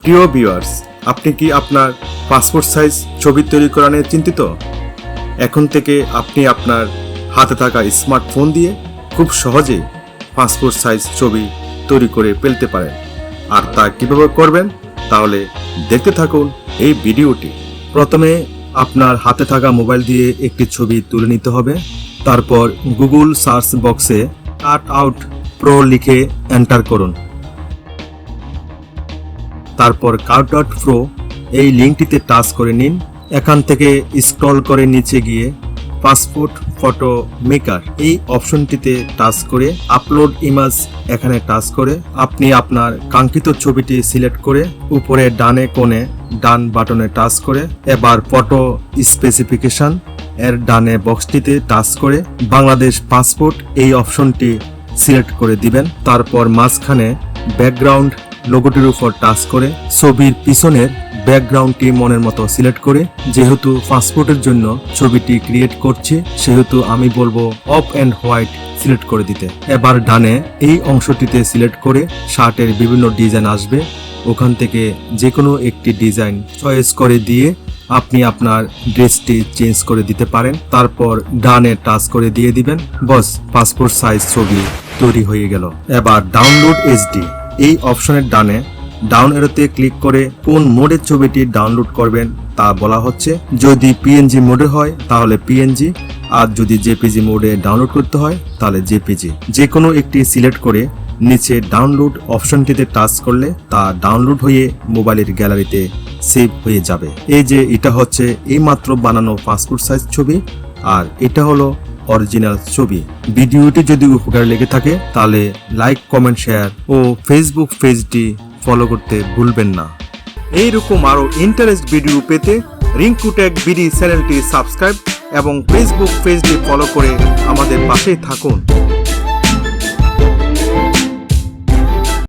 প্রিয় ভিউয়ার্স, আপনি কি আপনার পাসপোর্ট সাইজ ছবি তৈরি করা নিয়ে চিন্তিত? এখন থেকে আপনি আপনার হাতে থাকা স্মার্টফোন দিয়ে খুব সহজে পাসপোর্ট সাইজ ছবি তৈরি করে ফেলতে পারেন। আর তা কীভাবে করবেন? তাহলে দেখতে থাকুন এই ভিডিওটি। প্রথমে আপনার হাতে থাকা মোবাইল দিয়ে একটি ছবি তুলে নিতে হবে। তারপর গুগল সার্চ বক্সে কাট আউট প্রো লিখে এন্টার করুন। তারপর কার্ড ডট প্রো এই লিঙ্কটিতে টাচ করে নিন। এখান থেকে স্ক্রল করে নিচে গিয়ে পাসপোর্ট ফটো মেকার এই অপশনটিতে টাচ করে আপলোড ইমেজ এখানে টাচ করে আপনি আপনার কাঙ্ক্ষিত ছবিটি সিলেক্ট করে উপরে ডানে কোণে ডান বাটনে টাচ করে, এবার ফটো স্পেসিফিকেশন এর ডানে বক্সটিতে টাচ করে বাংলাদেশ পাসপোর্ট এই অপশনটি সিলেক্ট করে দিবেন। তারপর মাঝখানে ব্যাকগ্রাউন্ড লোগোটির উপর টাচ করে ছবির পিছনের ব্যাকগ্রাউন্ডটি মনের মতো সিলেক্ট করে, যেহেতু পাসপোর্টের জন্য ছবিটি ক্রিয়েট করছি, সেহেতু আমি বলব অফ অ্যান্ড হোয়াইট সিলেক্ট করে দিতে। এবার ডানে এই অংশটিতে সিলেক্ট করে শার্টের বিভিন্ন ডিজাইন আসবে। ওখান থেকে যে কোনো একটি ডিজাইন চয়েস করে দিয়ে আপনি আপনার ড্রেসটি চেঞ্জ করে দিতে পারেন। তারপর ডানে টাচ করে দিয়ে দিবেন। বস পাসপোর্ট সাইজ ছবি তৈরি হয়ে গেল। এবার ডাউনলোড এইচডি এই অপশনের ডানে ডাউন এরোতে ক্লিক করে কোন মোডের ছবিটি ডাউনলোড করবেন তা বলা হচ্ছে। যদি পিএনজি মোডে হয়, তাহলে পিএনজি আর যদি জেপিজি মোডে ডাউনলোড করতে হয়, তাহলে জেপিজি যে কোনো একটি সিলেক্ট করে নিচে ডাউনলোড অপশনটিতে টাচ করলে তা ডাউনলোড হয়ে মোবাইলের গ্যালারিতে সেভ হয়ে যাবে। এই যে, এটা হচ্ছে এইমাত্র বানানো পাসপোর্ট সাইজ ছবি। আর এটা হলো অরিজিনাল ছবি। ভিডিওটি যদি উপকার লেগে থাকে, তাহলে লাইক কমেন্ট শেয়ার ও ফেসবুক পেজটি ফলো করতে ভুলবেন না। এইরকম আরও ইন্টারেস্ট ভিডিও পেতে রিঙ্কু ট্যাগ বিডি চ্যানেলটি সাবস্ক্রাইব এবং ফেসবুক পেজটি ফলো করে আমাদের পাশেই থাকুন।